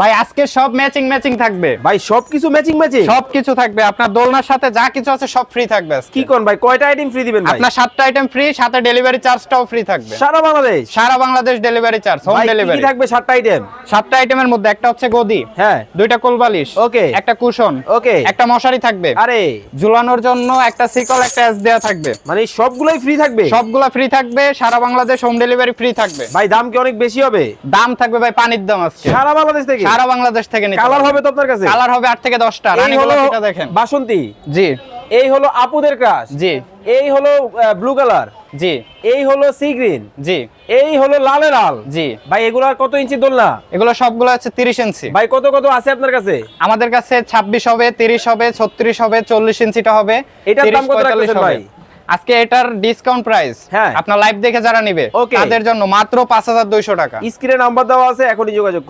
ভাই আজকে সব ম্যাচিং ম্যাচিং থাকবে। ভাই সবকিছু ম্যাচিং ম্যাচিং সবকিছু থাকবে। আপনার দোলনার সাথে যা কিছু আছে সব ফ্রি থাকবে কি কোন ভাই? কয়টা আইটেম ফ্রি দিবেন ভাই? আপনার সাতটা আইটেম ফ্রি সাথে ডেলিভারি চার্জটাও ফ্রি থাকবে। সারা বাংলাদেশ? সারা Bangladesh delivery charge home delivery কি থাকবে সাতটা আইটেম সাতটা আইটেমের মধ্যে একটা হচ্ছে গদি হ্যাঁ। দুইটা কোলবালিশ Okay. একটা কুশন Okay. একটা মশারি থাকবে। আরে। ঝুলানোর জন্য একটা সিকল একটা এস দেওয়া থাকবে। মানে সবগুলোই ফ্রি থাকবে? সবগুলা ফ্রি থাকবে সারা বাংলাদেশ হোম ডেলিভারি ফ্রি থাকবে। ভাই দাম কি অনেক বেশি হবে? দাম থাকবে ভাই পানির দাম আজকে। সারা বাংলাদেশ থেকে? সারা বাংলাদেশ থেকে কালার হবে তো আপনার কাছে? কালার হবে আট থেকে দশটা এই রানী গোলাপিটা দেখেন। বাসন্তী? জি। এই হলো আপুদের ক্রাশ জি। এই হলো ব্লু কালার জি। এই হলো সি গ্রিন জি। এই হলো লালে লাল জি। ভাই কত ইঞ্চি দোলনা? এগুলো সবগুলো হচ্ছে তিরিশ ইঞ্চি। ভাই কত কত আছে আপনার কাছে? আমাদের কাছে ছাব্বিশ হবে তিরিশ হবে ছত্রিশ হবে চল্লিশ ইঞ্চিটা হবে এটার দাম কত 45 রাখতেছেন হবে। ভাই? আজকে এটার ডিসকাউন্ট প্রাইস হ্যাঁ। আপনার লাইভ দেখে যারা নিবে. তাদের জন্য মাত্র পাঁচ হাজার দুইশো টাকা। স্ক্রিনে নাম্বার দেওয়া আছে এখনই যোগাযোগ